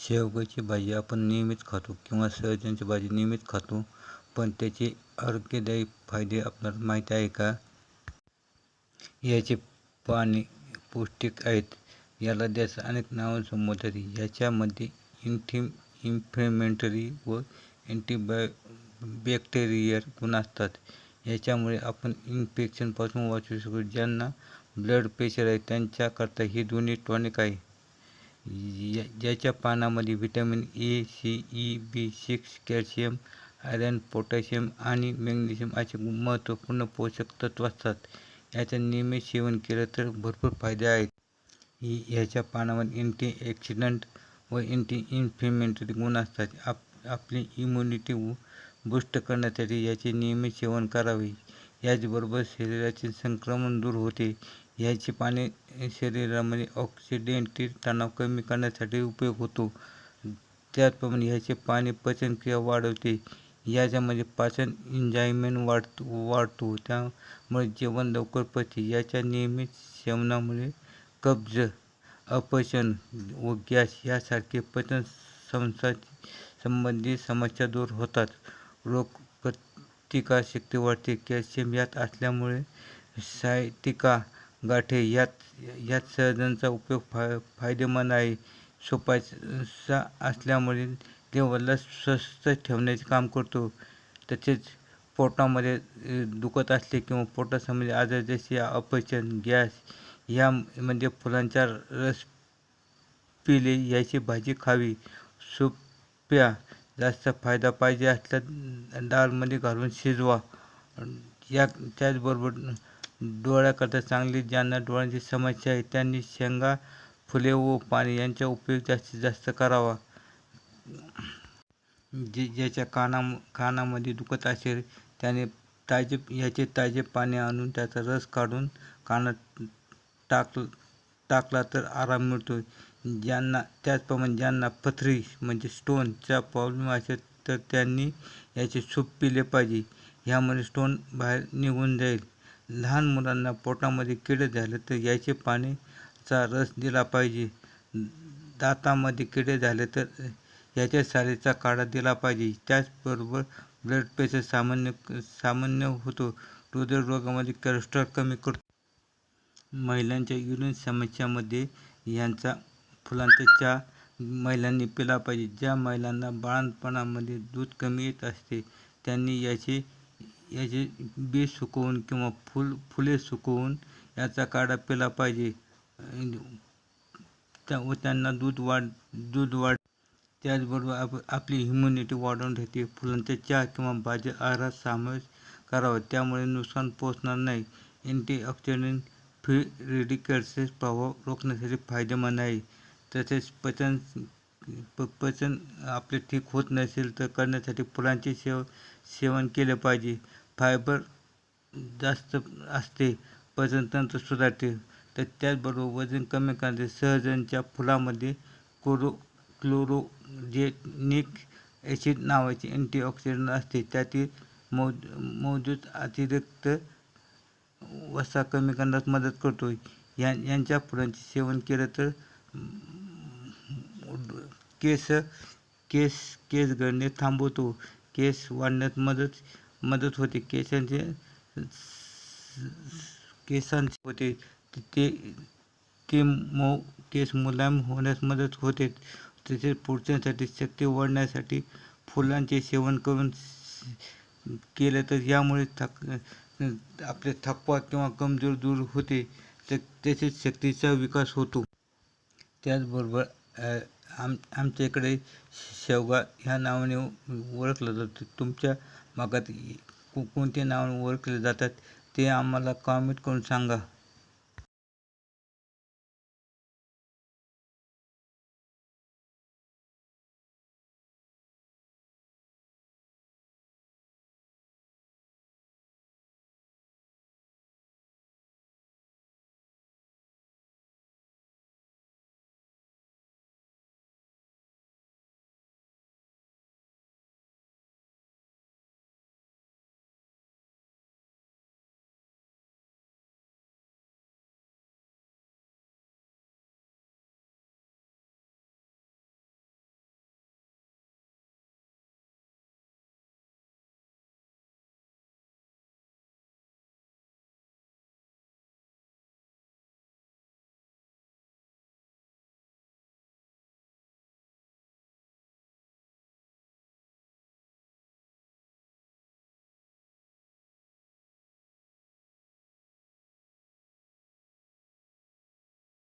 शेवग्याची भाजी आपण नेहमीच खातो किंवा सहजनची भाजी नेहमीच खातो पण त्याचे आरोग्यदायी फायदे आपल्याला माहीत आहे का? याचे पाने पौष्टिक आहेत. याला त्यास अनेक नावं संबोधतात. याच्यामध्ये इंटिम इन्फ्लेमेंटरी व अँटीबाय बॅक्टेरियल गुण असतात. याच्यामुळे आपण इन्फेक्शनपासून वाचू शकतो. ज्यांना ब्लड प्रेशर आहे त्यांच्याकरता ही दोन्ही टॉनिक आहे. ज्याच्या पानामध्ये vitamin A C E B six calcium iron potassium आणि मॅग्नेशियम असे महत्त्वपूर्ण पोषक तत्व असतात. याचं नियमित सेवन केलं तर भरपूर फायदे आहेत. ह्याच्या पानामध्ये अँटी ॲक्सिडंट व अँटी इन्फ्लेमेटरी गुण असतात. आप आपली इम्युनिटी बूस्ट करण्यासाठी याचे नियमित सेवन करावे. याचबरोबर शरीराचे संक्रमण दूर होते. ह्याची पाने शरीरामध्ये ऑक्सिडेंटल तणाव कमी करण्यासाठी उपयोग होतो. त्याचप्रमाणे ह्याचे पाने पचनक्रिया वाढवते. याच्यामध्ये पाचन एन्झायमेन वाढतो वाढतो. त्यामुळे जेवण लवकर पचते. याच्या नियमित सेवनामुळे कब्ज अपचन व गॅस यासारखे पचन संसा संबंधित समस्या दूर होतात. रोग प्रतिकारशक्ती वाढते. कॅल्शियम यात असल्यामुळे सायटिका गाठे यात यात सहजांचा उपयोग फाय फायदेमंद आहे. सोपाचा असल्यामुळे देवाला स्वस्थ ठेवण्याचे काम करतो. तसेच पोटामध्ये दुखत असले किंवा पोटासंबंधी आजार जसे अपचन गॅस यामध्ये म्हणजे फुलांचा रस पिले याची भाजी खावी. सोप्या जास्त फायदा पाहिजे असल्यास डाळमध्ये घालून शिजवा. या त्याचबरोबर डोळ्याकरता चांगली ज्यांना डोळ्यांची समस्या आहे त्यांनी शेंगा फुले व पाने यांचा उपयोग जास्तीत जास्त करावा. जे ज्याच्या काना कानामध्ये दुखत असेल त्याने ताजे याचे ताजे पाने आणून त्याचा रस काढून कानात टाक टाकला तर आराम मिळतो. ज्यांना त्याचप्रमाणे ज्यांना पथरी म्हणजे स्टोनचा प्रॉब्लेम असेल तर त्यांनी याचे सूप पिले पाहिजे. ह्यामुळे स्टोन बाहेर निघून जाईल. लहान मुलांना पोटामध्ये किडे झाले तर याचे पाण्याचा रस दिला पाहिजे. दातामध्ये किडे झाले तर याच्या सालीचा काढा दिला पाहिजे. त्याचबरोबर ब्लड प्रेशर सामान्य सामान्य होतो. हृदयरोगामध्ये कोलेस्ट्रॉल कमी करतो. महिलांच्या युरिन समस्यामध्ये यांचा फुलांचा चहा महिलांनी पिला पाहिजे. ज्या महिलांना बाळंतपणामध्ये दूध कमी येत असते त्यांनी याचे याचे बी सुकवून किंवा फुल फुले सुकवून याचा काढा पिला पाहिजे. त्या व त्यांना दूध वाढ दूध वाढ. त्याचबरोबर आप आपली इम्युनिटी वाढवून राहते फुलांचा चहा किंवा भाजी आहारात समावेश करावा. त्यामुळे नुकसान पोचणार नाही. अँटीऑक्सिडंट फ्री रेडिकल्सचे प्रभाव रोखण्यासाठी फायदेमंद आहे. तसेच पचन प पचन आपले ठीक होत नसेल तर करण्यासाठी फुलांचे सेव सेवन केले पाहिजे. फायबर जास्त असते पचनतंत्र सुधारते. तर त्याचबरोबर वजन कमी करते सहजनच्या फुलामध्ये कोरो क्लोरोजेनिक ॲसिड नावाचे अँटीऑक्सिडंट असते त्यातील मौ मौजूद अतिरिक्त वसा कमी करण्यास मदत करतो. या यांच्या फुलांचे सेवन केलं तर केस केस केस गळणे थांबवतो. केस वाढण्यात मदत मदत होते. केसांचे केसांचे होते. ते ते मऊ केस मुलायम होण्यास मदत होते. तसेच पुढच्यासाठी शक्ती वाढण्यासाठी फुलांचे सेवन करून केलं तर यामुळे थक आपले थकवा किंवा कमजोर दूर होते. तर तसेच शक्तीचा विकास होतो. त्याचबरोबर आम आमच्या इकडे शेवगा ह्या नावाने ओळखलं जातं. तुमच्या भागात को कोणत्या ओळखले जातात ते आम्हाला कॉमेंट करून सांगा.